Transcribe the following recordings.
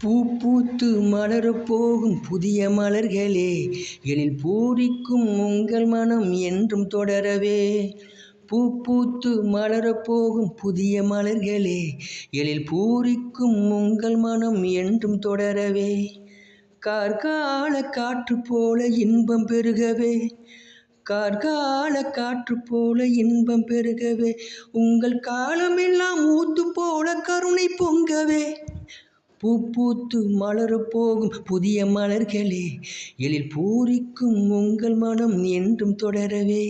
பூ பூத்து மலரப் போகும் புதிய மலர்களே எனில் பூரிக்கும் உங்கள் மனம் என்றும் தொடரவே. பூ பூத்து மலரப் போகும் புதிய மலர்களே எழில் பூரிக்கும் உங்கள் மனம் என்றும் தொடரவே. கார்கால காற்று போல இன்பம் பெருகவே கார்கால காற்று போல இன்பம் பெருகவே உங்கள் காலமெல்லாம் ஊத்து போல கருணை பொங்கவே. பூ பூத்து மலர போகும் புதிய மலர்களே எழில் பூரிக்கும் உங்கள் மனம் என்றும் தொடரவே.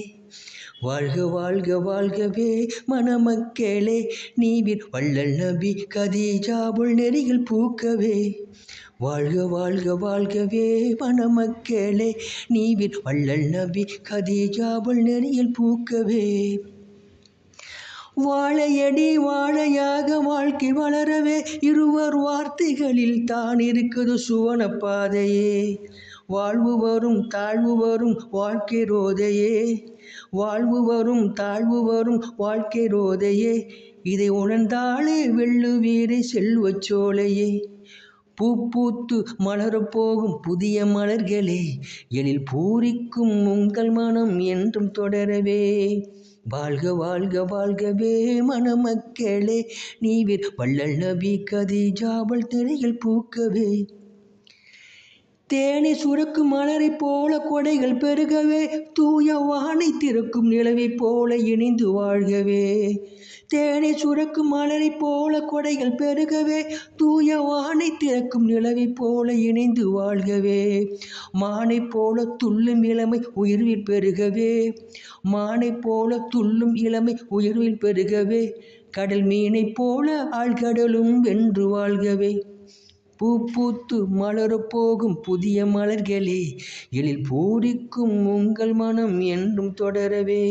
வாழ்க வாழ்க வாழ்கவே மணமக்களே நீவிர் வள்ளல் நபி கதீஜாவுள் நெறிகள் பூக்கவே. வாழ்க வாழ்க வாழ்கவே மணமக்களே நீவிர் வள்ளல் நபி கதீஜாவுள் நெறியில் பூக்கவே. வாழையடி வாழையாக வாழ்க்கை வளரவே இருவர் வார்த்தைகளில் தான் இருக்குது சுவன பாதையே. வாழ்வு வரும் தாழ்வு வரும் வாழ்க்கை ரோதையே. வாழ்வு வரும் தாழ்வு வரும் வாழ்க்கை ரோதையே. இதை உணர்ந்தாலே வெள்ளுவீரை செல்வச் சோலையே. பூ பூத்து மலரப்போகும் புதிய மலர்களே எழில் பூரிக்கும் உங்கள் மனம் என்றும் தொடரவே. வாழ்க வாழ்க வாழ்கவே மணமக்களே நீவிர் வள்ளல் நபி கதீஜாவள் திரையில் பூக்கவே. தேனை சுரக்கும் மலரைப் போல கொடைகள் பெருகவே தூய வானை திறக்கும் நிலவைப் போல இணைந்து வாழ்கவே. தேனை சுரக்கும் மலரைப் போல கொடைகள் பெருகவே தூய வானை திறக்கும் நிலவைப் போல இணைந்து வாழ்கவே. மானைப் போல துள்ளும் இளமை உயர்வில் பெருகவே மானைப் போல துள்ளும் இளமை உயர்வில் பெருகவே கடல் மீனைப் போல ஆழ்கடலும் வென்று வாழ்கவே. பூ பூத்து மலரப் போகும் புதிய மலர்களே எழில் பூரிக்கும் உங்கள் மனம் என்றும் தொடரவே.